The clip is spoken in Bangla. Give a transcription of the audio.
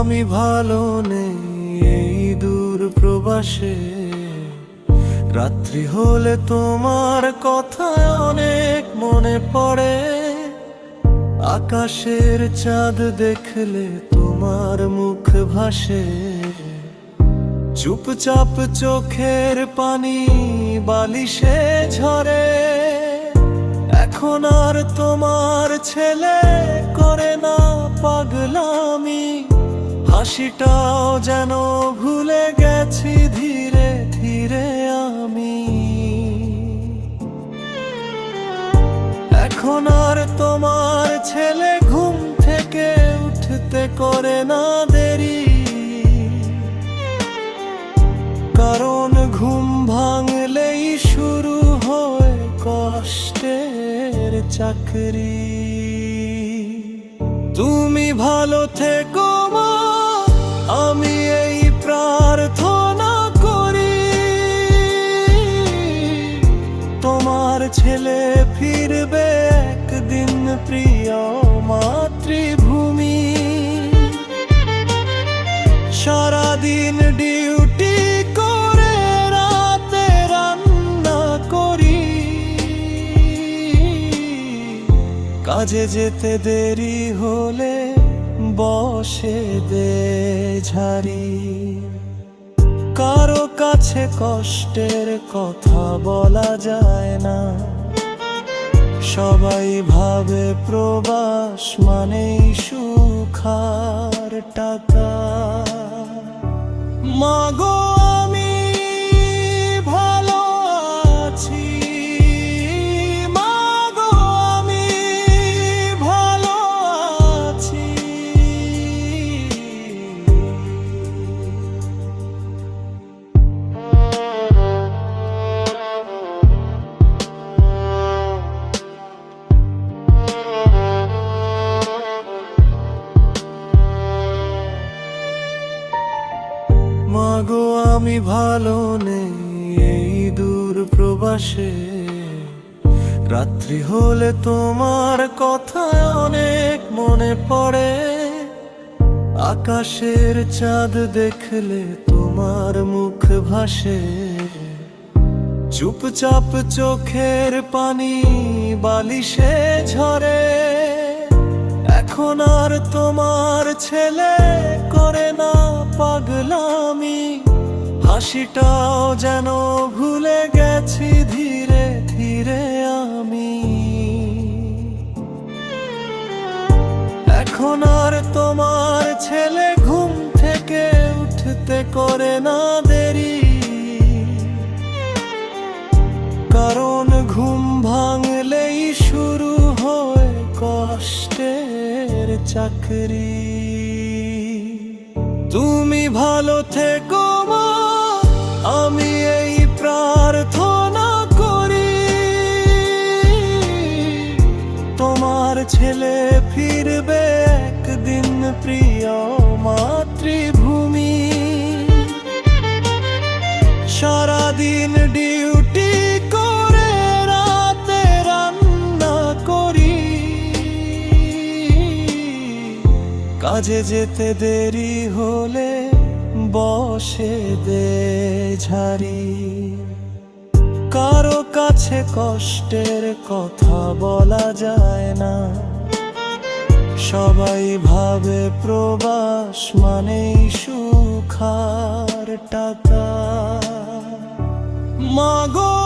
আমি ভালো নেই এই দূর প্রবাসে। রাত্রি হলে তোমার কথা অনেক মনে পড়ে। আকাশের চাঁদ দেখলে তোমার মুখ ভাসে। চুপচাপ চোখের পানি বালিশে ঝরে। এখন আর তোমার ছেলে করে না পাগলামি। হাসিটাও যেন ভুলে গেছি ধীরে ধীরে আমি। এখন আর তোমার ছেলে ঘুম থেকে উঠতে করে না দেরি। কারণ ঘুম ভাঙলেই শুরু হয় কষ্টের চাকরি। তুমি ভালো থেকো মা, আমি এই প্রার্থনা করি। তোমার ছেলে ফিরবে একদিন প্রিয় মাতৃভূমি। সারাদিন ডিউটি কাজে যেতে দেরি হলে বসে দে ঝাড়ি। কারও কাছে কষ্টের কথা বলা যায় না। সবাই ভাবে প্রবাস মানেই সুখার আমি ভালো নেই এই দূর প্রবাসে। রাত্রি হলে তোমার কথা অনেক মনে পড়ে। আকাশের চাঁদ দেখলে তোমার মুখ ভাসে। চুপচাপ চোখের পানি বালিশে ঝরে। এখন আর তোমার ছেলে করে না পাগলামি হাসিটাও যেন ভুলে গেছি ধীরে ধীরে আমি। এখন আর তোমার ছেলে ঘুম থেকে উঠতে করে না দেরি। কারণ ঘুম ভাঙলেই শুরু হয় কষ্টের চাকরি। তুমি ভালো থেকো মা আমি এই প্রার্থনা করি, তোমার ছেলে ফিরবে একদিন প্রিয় মাতৃভূমি। সারাদিন ডিউটি করে রাতে রান্না করি। কাজে যেতে দেরি হলে বসে দে ঝারি কারও কাছে কষ্টের কথা বলা যায় না। সবাই ভাবে প্রবাস মানেই সুখার টাকা। মাগো